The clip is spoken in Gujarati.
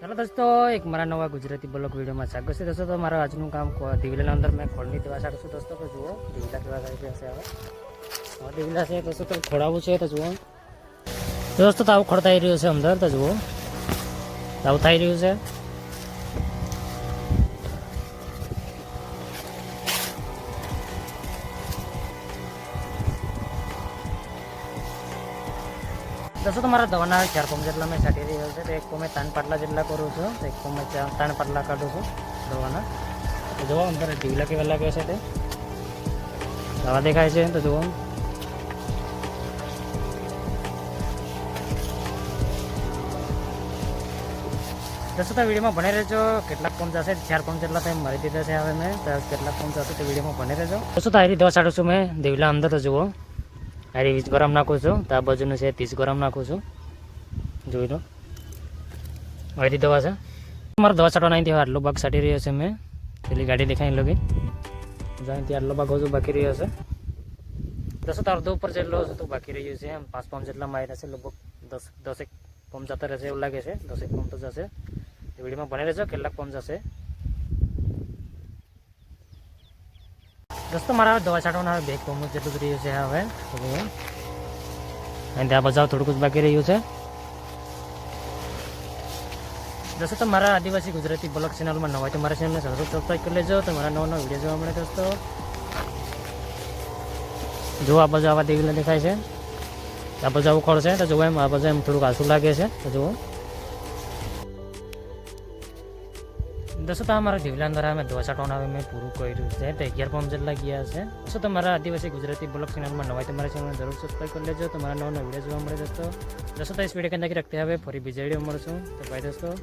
ચાલો દોસ્તો, એક મારા નવા ગુજરાતી બ્લોગ વિડીયોમાં સ્વાગત છે. દોસ્તો, તો મારા આજનું કામ દિવેલાના અંદર મેં ખોળની દવા છાંટું છું દોસ્તો, તો જુઓ, દિવેલા કેવા થાય છે હવે. દિવેલા છે, દોસ્તો, તો ખોડાવું છે, તો જુઓ. દોસ્તો, તો આવું ખોડ થઈ રહ્યું છે અંદર, તો જુઓ. આવું થઈ રહ્યું છે. દોસ્તો મારા દવાના ચાર પંપ જેટલા મેં છાંટી રહ્યો છે, તો એક પંપે ત્રણ પાટલા જેટલા કરું છું એક ચાર ત્રણ પાટલા કાઢું છું દવાના. તો જુઓ અંદર ઢીવલા કેવા લાગે છે તે. દવા દેખાય છે, તો જુઓ. દસો તો વિડીયોમાં ભણી રહેજો, કેટલાક પંપ જશે, ચાર પંપ જેટલા તમે મારી દીધા છે હવે મેં, તો કેટલાક પંપ જશે તો વિડીયોમાં ભણી રહેજો. દસો તો આરી દવા છાંટું છું મેં, દેવલા અંદર, તો જુઓ. આરી વીસ ગ્રામ નાખું છું. તો આ બાજુનું છે ત્રીસ ગ્રામ નાખું છું. જોઈ લો. આરી દવા છે. મારો દવા છાંટવા નહીં આટલો ભાગ છાંટી રહ્યો છે મેં. પેલી ગાડી દેખાઈ લગી. જાય ત્યાં આટલો ભાગ હજુ બાકી રહ્યો છે. દસ અડધો ઉપર જેટલો હજુ તો બાકી રહ્યું છે એમ. પાંચ પંપ જેટલા મારી રહેશે લગભગ દસ, દસેક પંપ જતા રહેશે એવું લાગે છે. દસેક પંપ તો જશે. વિડીયોમાં ભણી રહેજો કેટલાક પંપ જશે? દોસ્તો, મારા દવા છાંટવાના બે પંપ જેટલું રહ્યું છે હવે. અને ત્યાં બજાવ થોડુંક જ બાકી રહ્યું છે. દોસ્તો, તો મારા આદિવાસી ગુજરાતી બ્લોગ ચેનલમાં નવા તો મારા ચેનલને સબસ્ક્રાઈબ કરી લેજો. તો મારા નવા નવા વીડિયો જોવા મળે દોસ્તો. જો આ બાજુ આવા દેવીલા દેખાય છે. આ બાજુ આવું તો જોવા એમ, આ બાજુ એમ થોડુંક આસું લાગે છે. તો જુઓ દોસ્તો અમારા દેવીલા અંદર અમે ધોસા છાંટવાનું હવે મેં પૂરું કર્યું છે. તો અગિયાર પંપ જેટલા ગયા છે. દોસ્તો, તમારા આદિવાસી ગુજરાતી બ્લોગ ચેનલમાં નવા તમારા ચેનલને જરૂર સબસ્ક્રાઈબ કરી લેજો. તો મારા નવો નવા વીડિયો જોવા મળે દોસ્તો. દોસ્તો, તો સ્પીડ વીડિયો કે રાખતી રખતે હવે ફરી બીજા વીડિયો મળશું. તો ભાઈ દોસ્તો.